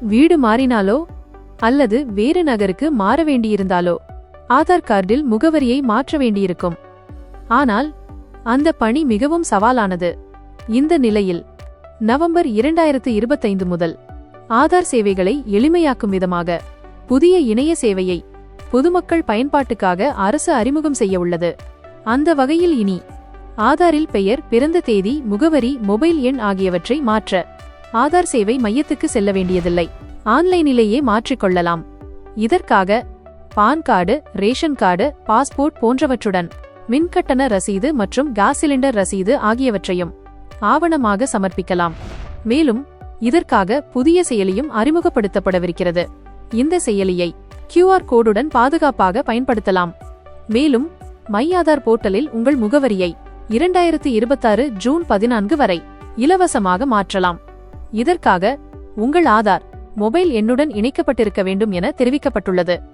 வீடு மாறினாலோ? அல்லது வேறு நகருக்கு மாற வேண்டியிருந்தாலோ? ஆதார் கார்டில் முகவரியை மாற்ற வேண்டியிருக்கும். ஆனால் அந்த பணி மிகவும் சவாலானது. இந்த நிலையில் நவம்பர் இரண்டாயிரத்து இருபத்தைந்து முதல் ஆதார் சேவைகளை எளிமையாக்கும் விதமாக புதிய இணைய சேவையை பொதுமக்கள் பயன்பாட்டுக்காக அரசு அறிமுகம் செய்ய உள்ளது. அந்த வகையில் இனி ஆதாரில் பெயர் பிறந்த தேதி முகவரி மொபைல் எண் ஆகியவற்றை மாற்ற ஆதார் சேவை மையத்துக்கு செல்ல வேண்டியதில்லை. ஆன்லைனிலேயே மாற்றிக்கொள்ளலாம் இதற்காக PAN card ration card passport போன்றவற்றுடன் மின்கட்டண ரசீது மற்றும் கேஸ் சிலிண்டர் ரசீது ஆகியவற்றையும் ஆவணமாக சமர்ப்பிக்கலாம். மேலும் இதற்காக புதிய செயலியும் அறிமுகப்படுத்தப்படவிருக்கிறது. இந்த செயலியை கியூஆர் கோடுடன் பாதுகாப்பாக பயன்படுத்தலாம். மேலும் மை ஆதார் போர்ட்டலில் உங்கள் முகவரியை இரண்டாயிரத்தி இருபத்தாறு ஜூன் பதினான்கு வரை இலவசமாக மாற்றலாம். இதற்காக உங்கள் ஆதார் மொபைல் எண்ணுடன் இணைக்கப்பட்டிருக்க வேண்டும் என தெரிவிக்கப்பட்டுள்ளது.